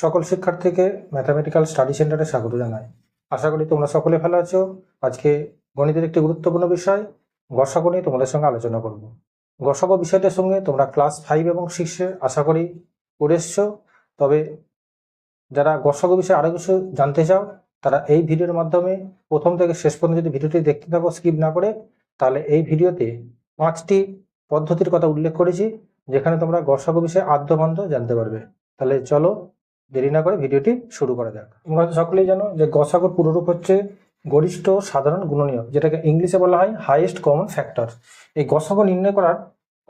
সকল শিক্ষার্থীকে mathematical study সেন্টারে স্বাগত জানাই। আশা করি তোমরা সকলে ভালো আছো। আজকে গণিতের একটি গুরুত্বপূর্ণ বিষয়, গসাগু নিয়ে তোমাদের সঙ্গে আলোচনা করব। গসাগু বিষয়টার সঙ্গে তোমরা ক্লাস ফাইভ এবং সিক্সে আশা করি পড়ে তবে যারা গসাগু বিষয়ে আরও কিছু জানতে চাও, তারা এই ভিডিওর মাধ্যমে প্রথম থেকে শেষ পর্যন্ত যদি ভিডিওটি দেখতে থাকো স্কিপ না করে, তাহলে এই ভিডিওতে পাঁচটি পদ্ধতির কথা উল্লেখ করেছি, যেখানে তোমরা গসাগু বিষয়ে আদ্যবন্ধ জানতে পারবে। তাহলে চলো দেরি না করে ভিডিওটি শুরু করা যাক। তোমরা সকলেই জানো যে গসাগর পুরোরূপ হচ্ছে গরিষ্ঠ সাধারণ গুণনীয়ক যেটাকে ইংলিশে বলা হয় হাইয়েস্ট কমন ফ্যাক্টর এই গসাগু নির্ণয় করার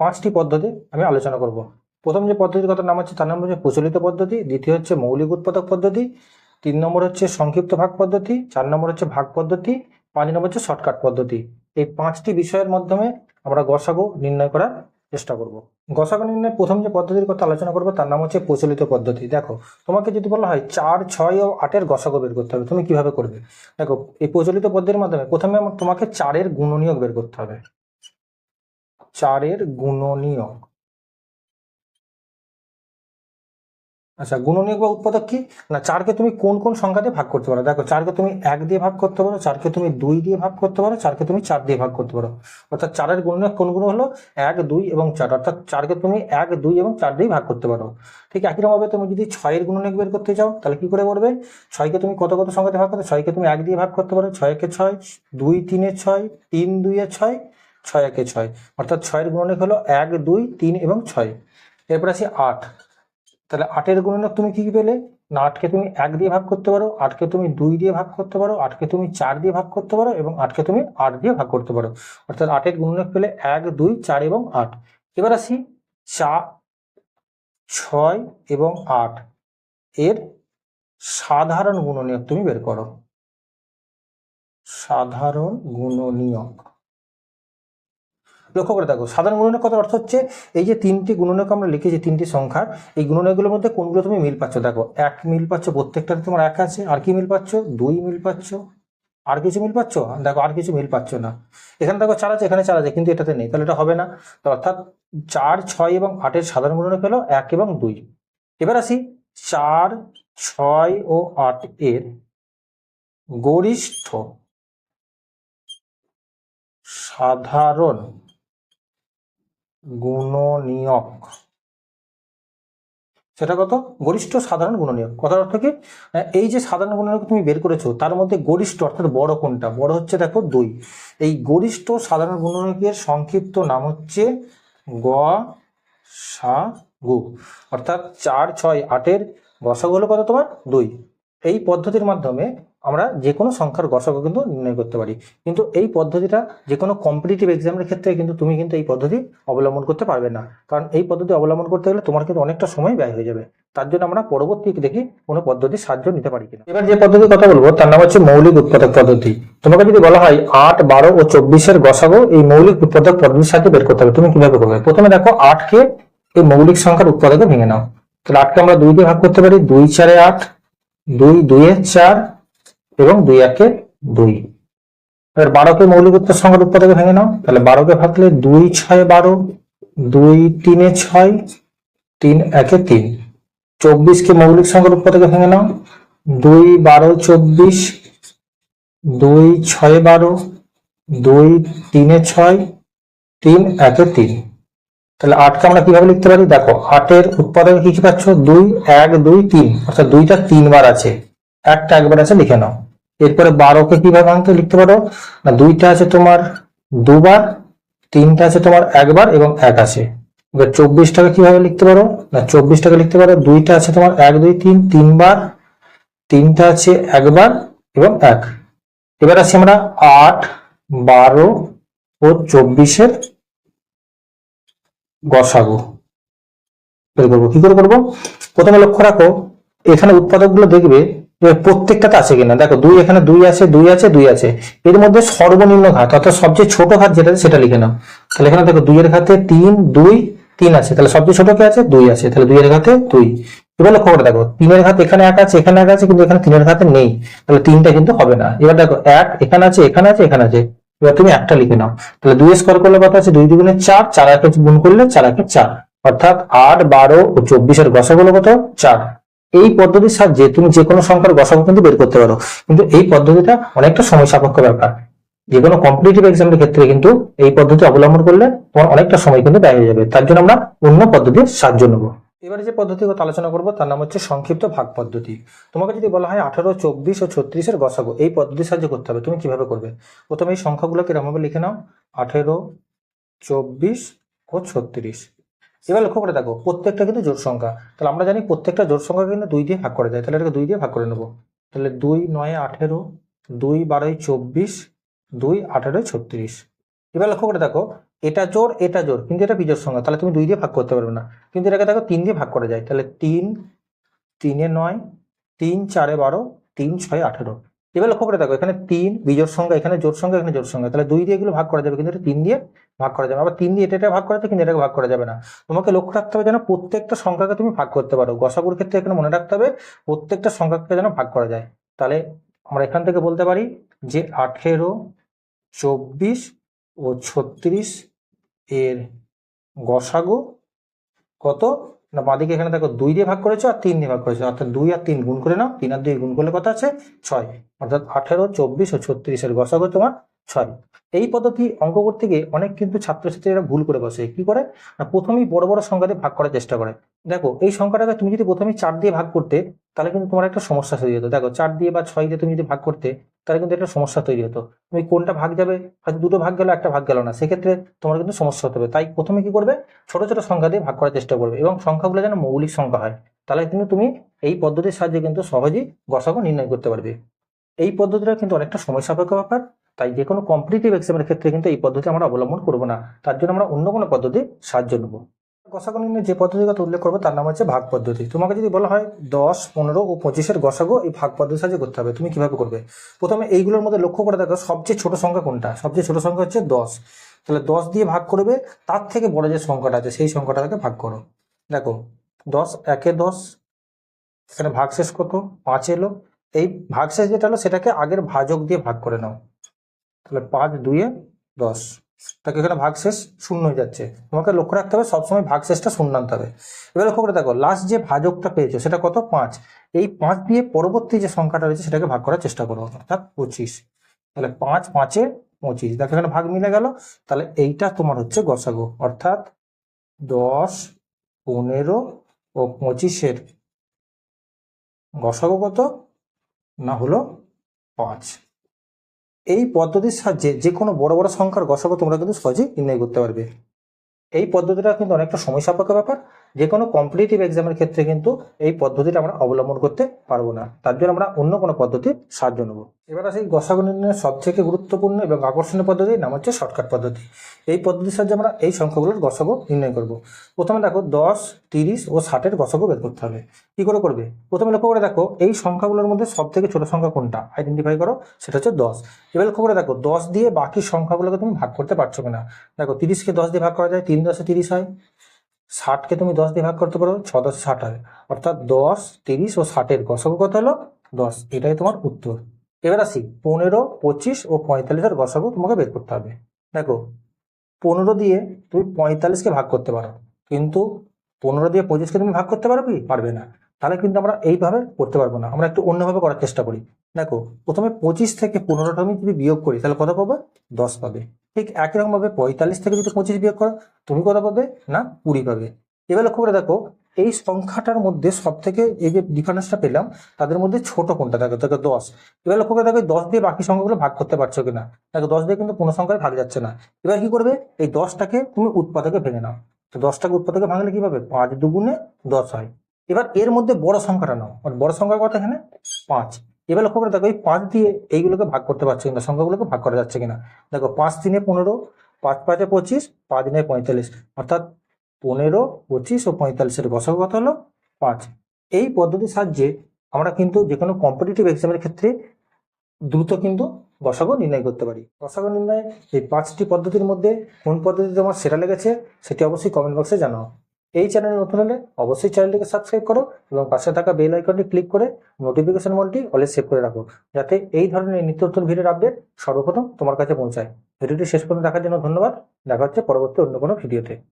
পাঁচটি পদ্ধতি আমি আলোচনা করব। প্রথম যে পদ্ধতির কথা নাম হচ্ছে তার নাম হচ্ছে প্রচলিত পদ্ধতি, দ্বিতীয় হচ্ছে মৌলিক উৎপাদক পদ্ধতি, তিন নম্বর হচ্ছে সংক্ষিপ্ত ভাগ পদ্ধতি, চার নম্বর হচ্ছে ভাগ পদ্ধতি, পাঁচ নম্বর হচ্ছে শর্টকাট পদ্ধতি। এই পাঁচটি বিষয়ের মাধ্যমে আমরা গসাগু নির্ণয় করার চেষ্টা করব। গসাগু নির্ণয়ের প্রথম যে পদ্ধতির কথা আলোচনা করব, তার নাম হচ্ছে প্রচলিত পদ্ধতি। দেখো, তোমাকে যদি বলা হয় চার, ছয় ও আটের গসাগু বের করতে হবে, তুমি কীভাবে করবে? দেখো, এই প্রচলিত পদ্ধতির মাধ্যমে প্রথমে তোমাকে চারের গুণনীয়ক বের করতে হবে। চারের গুণনীয়ক। আচ্ছা গুণনীয়ক বা উৎপাদক কি? না, চারকে তুমি কোন কোন সংখ্যা দিয়ে ভাগ করতে পারো? দেখো, চারকে তুমি এক দিয়ে ভাগ করতে পারো, চারকে তুমি দুই দিয়ে ভাগ করতে পারো, চারকে তুমি চার দিয়ে ভাগ করতে পারো। অর্থাৎ চারের গুণনীয়ক কোনগুলো হলো? এক, দুই এবং চার। অর্থাৎ চারকে তুমি এক, দুই এবং চার দিয়ে ভাগ করতে পারো। ঠিক একই রকমভাবে তুমি যদি ছয়ের গুণনীয়ক বের করতে চাও, তাহলে কি করে করবে? ছয়কে তুমি কত কত সংখ্যা দিয়ে ভাগ করতে, ছয়কে তুমি এক দিয়ে ভাগ করতে পারো, ছয়কে ছয়, দুই তিনে ছয়, তিন দুইয়ে ছয় ছয় একে ছয়। অর্থাৎ ছয়ের গুণনীয়ক হলো এক, দুই, তিন এবং ছয়। এরপর আসি আট। তাহলে আটের গুণনীয়ক তুমি কি পেলে? না, আটকে তুমি এক দিয়ে ভাগ করতে পারো, আটকে তুমি দুই দিয়ে ভাগ করতে পারো, আটকে তুমি চার দিয়ে ভাগ করতে পারো এবং আটকে তুমি আট দিয়ে ভাগ করতে পারো। অর্থাৎ আটের গুণনীয়ক পেলে এক, দুই, চার এবং আট। এবার আসি চা, ছয় এবং আট। এর সাধারণ গুণনীয়ক তুমি বের করো। সাধারণ গুণনীয়ক। লক্ষ্য করে দেখো, সাধারণ গুণনীয়ক কথার অর্থ হচ্ছে এই যে তিনটি গুণনীয়ক আমরা লিখেছি, তিনটি সংখ্যার, এই গুণনীয়কগুলোর মধ্যে কোনগুলো তুমি মিল পাচ্ছ? দেখো, এক মিল পাচ্ছ, প্রত্যেকটাতে তোমার এক আছে, আর কি মিল পাচ্ছ? দুই মিল পাচ্ছ। আর কিছু মিল পাচ্ছ? দেখো, আর কিছু মিল পাচ্ছ না। এখানে দেখো, চার আছে, এখানে চার আছে, কিন্তু এটাতে নেই, তাহলে এটা হবে না। তো অর্থাৎ চার, ছয় এবং আটের সাধারণ গুণনীয়ক হলো এক এবং দুই। এবার আসি, চার, ছয় ও আট এর গরিষ্ঠ সাধারণ গুণনীয়ক। সেটা কত? গরিষ্ঠ সাধারণ গুণনীয়ক। কথার অর্থ কি? এই যে সাধারণ গুণনীয়ক তুমি বের করেছ, তার মধ্যে গরিষ্ঠ অর্থাৎ বড় কোনটা? বড় হচ্ছে দেখো দুই। এই গরিষ্ঠ সাধারণ গুণনীয়কের সংক্ষিপ্ত নাম হচ্ছে গ, সা, গু। অর্থাৎ চার, ছয়, আটের গসাগু হলো কত তোমার? দুই। এই পদ্ধতির মাধ্যমে আমরা যে কোনো সংখ্যার গসাগু কিন্তু নির্ণয় করতে পারি। কিন্তু এই পদ্ধতিটা যে কোনো কম্পিটিটিভ এক্সামের ক্ষেত্রে কিন্তু তুমি কিন্তু এই পদ্ধতি অবলম্বন করতে পারবে না। কারণ এই পদ্ধতি অবলম্বন করতে গেলে তোমার কিন্তু অনেকটা সময় ব্যয় হয়ে যাবে। তার জন্য আমরা পরবর্তী দেখি কোনো পদ্ধতির সাহায্য নিতে পারি কিনা। এবার যে পদ্ধতির কথা বলব, তার নাম হচ্ছে মৌলিক উৎপাদক পদ্ধতি। তোমাকে যদি বলা হয় আট, বারো ও চব্বিশের গসাগু, এই মৌলিক উৎপাদক পদ্ধতির সাহায্যে বের করতে হবে। তুমি কীভাবে করবে? প্রথমে দেখো আটকে এই মৌলিক সংখ্যার উৎপাদকে ভেঙে নাও। তাহলে আটকে আমরা দুই দিয়ে ভাগ করতে পারি, দুই চারে আট, দুই দুইয়ে চার এবং দুই একে দুই। এবার বারোকে মৌলিক উত্তর সংখ্যার উৎপাদকে ভেঙে নাও। তাহলে বারোকে ভাগলে দুই ছয় বারো, দুই তিনে ছয়, তিন একে তিন। চব্বিশকে মৌলিক সংখ্যার উৎপাদকে ভেঙে নাও। দুই বারো চব্বিশ, দুই ছয় বারো, দুই তিনে ছয়, তিন একে তিন। তাহলে আটকে আমরা কীভাবে লিখতে পারি? দেখো, আটের উৎপাদকে কি কি পাচ্ছ? দুই, এক, দুই, তিন। অর্থাৎ দুইটা তিনবার আছে। একটা একবার আছে, লিখে নাও। এরপরে বারোকে কীভাবে ভাঙতে লিখতে পারো? না, দুইটা আছে তোমার দুবার, তিনটা আছে তোমার একবার এবং এক আছে। এবার চব্বিশটাকে কীভাবে লিখতে পারো? না, চব্বিশটাকে লিখতে পারো। দুইটা আছে তোমার এক, দুই, তিন, তিনবার, তিনটা আছে একবার এবং এক। এবার আছি আমরা আট, বারো ও চব্বিশের গসাগু। বের করব, কি করে করব? প্রথমে লক্ষ্য রাখো, এখানে উৎপাদকগুলো দেখবে প্রত্যেকটাতে আছে কিনা? দেখো, দুই এখানে দুই আছে দুই আছে দুই আছে। এর মধ্যে সর্বনিম্ন ঘাত, অর্থাৎ সবচেয়ে ছোট ঘাত যেটা সেটা লিখে নাও। তাহলে এখানে দেখো, দুইয়ের ঘাতে তিন, দুই, তিন আছে। তাহলে সবচেয়ে ছোট কে আছে? দুই আছে। তাহলে দুইয়ের ঘাতে দুই। এবার লক্ষ্য করে দেখো, তিনের ঘাত এখানে এক আছে, এখানে এক আছে, কিন্তু এখানে তিনের ঘাতে নেই। তাহলে তিনটা কিন্তু হবে না। এবার দেখো, এক এখানে আছে এখানে আছে এখানে আছে। এবার তুমি একটা লিখে নাও। তাহলে দুই স্কোয়ার করলে কত আছে? দুই দুগুণে চার চার একে গুণ করলে চার একে চার। অর্থাৎ আট, বারো ও চব্বিশের গসাগুলো কত? চার। এই পদ্ধতির সাহায্যে তুমি যে কোনো সংখ্যার গসাগু কিন্তু বের করতে পারো। কিন্তু এই পদ্ধতিটা অনেকটা সময় সাপেক্ষ ব্যাপার। যে কোনো কম্পিটিটিভ এক্সামের ক্ষেত্রে কিন্তু এই পদ্ধতি অবলম্বন করলে তোমার অনেকটা সময় কিন্তু ব্যয় হয়ে যাবে। তার জন্য আমরা অন্য পদ্ধতির সাহায্য নেব। এবারে যে পদ্ধতির কথা আলোচনা করব, তার নাম হচ্ছে সংক্ষিপ্ত ভাগ পদ্ধতি। তোমাকে যদি বলা হয় আঠারো, চব্বিশ ও ছত্রিশের গসাগু, এই পদ্ধতির সাহায্যে করতে হবে। তুমি কীভাবে করবে? প্রথমে এই সংখ্যাগুলোকে এরকমভাবে লিখে নাও। আঠেরো, চব্বিশ ও ছত্রিশ। এবার লক্ষ্য করে দেখো, প্রত্যেকটা কিন্তু জোট সংখ্যা। তাহলে আমরা জানি প্রত্যেকটা জোট সংখ্যা কিন্তু দুই দিয়ে ভাগ করা যায়। তাহলে এটাকে দুই দিয়ে ভাগ করে নেব। তাহলে দুই, নয়, আঠেরো, দুই, বারোই, চব্বিশ, দুই, আঠেরোই, ছত্রিশ। এবার লক্ষ্য করে দেখো, এটা জোর এটা জোর কিন্তু এটা বিজোড় সংখ্যা। তাহলে তুমি দুই দিয়ে ভাগ করতে পারবে না। কিন্তু এটাকে দেখো তিন দিয়ে ভাগ করা যায়। তাহলে তিন, তিনে নয়, তিন, চারে বারো, তিন, ছয়, আঠেরো। এবার লক্ষ্য করে দেখো, এখানে তিন, বিজোড় সংখ্যা, এখানে জোর সংখ্যা, এখানে জোর সংখ্যা। তাহলে দুই দিয়ে এগুলো ভাগ করা যাবে, কিন্তু এটা তিন দিয়ে ভাগ করা যাবে আবার তিন দিয়ে এটা এটা ভাগ করা যায় কিন্তু এটাকে ভাগ করা যাবে না। তোমাকে লক্ষ্য রাখতে হবে যেন প্রত্যেকটা সংখ্যাকে তুমি ভাগ করতে পারো। গসাগুর ক্ষেত্রে এখানে মনে রাখতে হবে, প্রত্যেকটা সংখ্যাকে যেন ভাগ করা যায়। তাহলে আমরা এখান থেকে বলতে পারি যে আঠেরো, চব্বিশ ও ছত্রিশ এর গসাগু কত? না, বাঁদিকে এখানে দেখো দুই দিয়ে ভাগ করেছ আর তিন দিয়ে ভাগ করেছ। অর্থাৎ দুই আর তিন গুণ করে নাও। তিন আর দুই গুণ করলে কত আছে? ছয়। অর্থাৎ আঠেরো, চব্বিশ ও ছত্রিশের গসাগু তোমার ছয়। এই পদ্ধতি অঙ্ক করতে গিয়ে অনেক কিন্তু ছাত্রছাত্রীরা ভুল করে বসে। কি করে? না, প্রথমেই বড় বড় সংখ্যা দিয়ে ভাগ করার চেষ্টা করে। দেখো, এই সংখ্যাটাকে তুমি যদি প্রথমে চার দিয়ে ভাগ করতে, তাহলে কিন্তু তোমার একটা সমস্যা তৈরি হতো দেখো, চার দিয়ে বা ছয় দিয়ে তুমি যদি ভাগ করতে তাহলে কিন্তু একটা সমস্যা তৈরি হতো। তুমি কোনটা ভাগ যাবে? হয়তো দুটো ভাগ গেল, একটা ভাগ গেল না। সেক্ষেত্রে তোমার কিন্তু সমস্যা হতে হবে। তাই প্রথমে কি করবে? ছোট ছোট সংখ্যা দিয়ে ভাগ করার চেষ্টা করবে এবং সংখ্যাগুলো যেন মৌলিক সংখ্যা হয়। তাহলে কিন্তু তুমি এই পদ্ধতির সাহায্যে কিন্তু সহজেই গসাগু নির্ণয় করতে পারবে। এই পদ্ধতিটা কিন্তু অনেকটা সময় সাপেক্ষ ব্যাপার। তাই যে কোনো কম্পিটিটিভ এক্সামের ক্ষেত্রে কিন্তু এই পদ্ধতি আমরা অবলম্বন করব না। তার জন্য আমরা অন্য কোনো পদ্ধতি সাহায্য নেব। গসাগু নির্ণয় যে পদ্ধতির কথা উল্লেখ করব, তার নাম হচ্ছে ভাগ পদ্ধতি। তোমাকে যদি বলা হয় দশ, পনেরো ও পঁচিশের গসাগু, এই ভাগ পদ্ধতির সাহায্যে করতে হবে। তুমি কীভাবে করবে? প্রথমে এইগুলোর মধ্যে লক্ষ্য করে দেখো, সবচেয়ে ছোট সংখ্যা কোনটা? সবচেয়ে ছোট সংখ্যা হচ্ছে দশ। তাহলে দশ দিয়ে ভাগ করবে, তার থেকে বড় যে সংখ্যাটা আছে, সেই সংখ্যাটাকে ভাগ করো। দেখো, দশ, একে দশ, এখানে ভাগ শেষ কত পাঁচ এলো। এই ভাগ শেষ যেটা হলো, সেটাকে আগের ভাজক দিয়ে ভাগ করে নাও। তাহলে পাঁচ দুইয়ে দশ। তাকে এখানে ভাগ শেষ শূন্য হয়ে যাচ্ছে। তোমাকে লক্ষ্য রাখতে হবে, সবসময় ভাগ শেষটা শূন্য আনতে হবে। এবার লক্ষ্য করে দেখো লাস্ট যে ভাজকটা পেয়েছ, সেটা কত? পাঁচ। এই পাঁচ দিয়ে পরবর্তী যে সংখ্যাটা রয়েছে, সেটাকে ভাগ করার চেষ্টা করো। অর্থাৎ পঁচিশ। তাহলে পাঁচ, পাঁচে পঁচিশ। দেখো এখানে ভাগ মিলে গেল। তাহলে এইটা তোমার হচ্ছে গসাগো। অর্থাৎ দশ, পনেরো ও পঁচিশের গসাগো কত? না হলো পাঁচ। এই পদ্ধতির সাহায্যে যে কোনো বড় বড় সংখ্যার গসাগো তোমরা কিন্তু সহজেই নির্ণয় করতে পারবে। এই পদ্ধতিটা কিন্তু অনেকটা সময় সাপেক্ষ ব্যাপার। যে কোনো কম্পিটিটিভ এক্সামের ক্ষেত্রে কিন্তু এই পদ্ধতিটা আমরা অবলম্বন করতে পারব না। তার জন্য আমরা অন্য কোনো পদ্ধতির সাহায্য নেব। এবার আসি গসাগু নির্ণয়ের সব থেকে গুরুত্বপূর্ণ এবং আকর্ষণীয় পদ্ধতির নাম হচ্ছে শর্টকাট পদ্ধতি। এই পদ্ধতির সাহায্যে আমরা এই সংখ্যাগুলোর গসাগু নির্ণয় করব। প্রথমে দেখো দশ, তিরিশ ও ষাটের গসাগু বের করতে হবে। কি করে করবে? প্রথমে লক্ষ্য করে দেখো এই সংখ্যাগুলোর মধ্যে সব থেকে ছোট সংখ্যা কোনটা? আইডেন্টিফাই করো, সেটা হচ্ছে দশ। এবার লক্ষ্য করে দেখো দশ দিয়ে বাকি সংখ্যাগুলোকে তুমি ভাগ করতে পারছ কিনা? দেখো তিরিশকে দশ দিয়ে ভাগ করা যায়, তিন দশে তিরিশ হয়। ষাটকে তুমি দশ দিয়ে ভাগ করতে পারো, ছ দশ ষাট হয়। অর্থাৎ দশ, তিরিশ ও ষাটের গসাগু কত হলো? দশ। এটাই তোমার উত্তর। এবার আসি, পনেরো, পঁচিশ ও পঁয়তাল্লিশের গসাগু তোমাকে বের করতে হবে। দেখো, পনেরো দিয়ে তুমি পঁয়তাল্লিশকে ভাগ করতে পারো, কিন্তু পনেরো দিয়ে পঁচিশকে তুমি ভাগ করতে পারো কি পারবে না। তাহলে কিন্তু আমরা এইভাবে করতে পারব না। আমরা একটু অন্যভাবে করার চেষ্টা করি। দেখো, প্রথমে পঁচিশ থেকে পনেরোটা আমি যদি বিয়োগ করি, তাহলে কত পাবে? দশ পাবে। ঠিক একই রকম ভাবে পঁয়তাল্লিশ থেকে যদি পঁচিশ বিয়োগ করো, তুমি কত পাবে? না, কুড়ি পাবে। এবার লক্ষ্য করে দেখো, এই সংখ্যাটার মধ্যে সব থেকে এই যে ডিফারেন্সটা পেলাম, তাদের মধ্যে ছোট কোনটা? দেখো দেখো দশ। এবার লক্ষ্য করে দেখো দশ দিয়ে বাকি সংখ্যাগুলো ভাগ করতে পারছ কিনা? দেখো, দশ দিয়ে কিন্তু কোনো সংখ্যায় ভাগ যাচ্ছে না। এবার কি করবে? এই দশটাকে তুমি উৎপাদকে ভেঙে নাও। তো দশটাকে উৎপাদকে ভাঙলে কি পাবে? পাঁচ দুগুণে দশ হয়। এবার এর মধ্যে বড় সংখ্যাটা নাও। বড় সংখ্যা কথা এখানে? পাঁচ। এবার লক্ষ্য করে দেখো, এই পাঁচ দিয়ে এইগুলোকে ভাগ করতে পারছ কিনা, সংখ্যাগুলোকে ভাগ করা যাচ্ছে কিনা। দেখো, পাঁচ তিনে পনেরো, পাঁচ পাঁচে পঁচিশ, পাঁচ দিনে পঁয়তাল্লিশ। অর্থাৎ পনেরো, পঁচিশ ও পঁয়তাল্লিশের গসাগু কত হলো? পাঁচ। এই পদ্ধতির সাহায্যে আমরা কিন্তু যে কোনো কম্পিটিটিভ এক্সামের ক্ষেত্রে দ্রুত কিন্তু গসাগু নির্ণয় করতে পারি। গসাগু নির্ণয়, এই পাঁচটি পদ্ধতির মধ্যে কোন পদ্ধতি তোমার সেরা লেগেছে, সেটি অবশ্যই কমেন্ট বক্সে জানাও। এই চ্যানেলে নতুন হলে অবশ্যই চ্যানেলটিকে সাবস্ক্রাইব করো এবং পাশে থাকা বেল আইকনটি ক্লিক করে নোটিফিকেশন মনটি অলে সেভ করে রাখো, যাতে এই ধরনের নিত্য নতুন ভিডিওর আপডেট সর্বপ্রথম তোমার কাছে পৌঁছায়। ভিডিওটি শেষ পর্যন্ত দেখার জন্য ধন্যবাদ। দেখা হচ্ছে পরবর্তী অন্য কোনো ভিডিওতে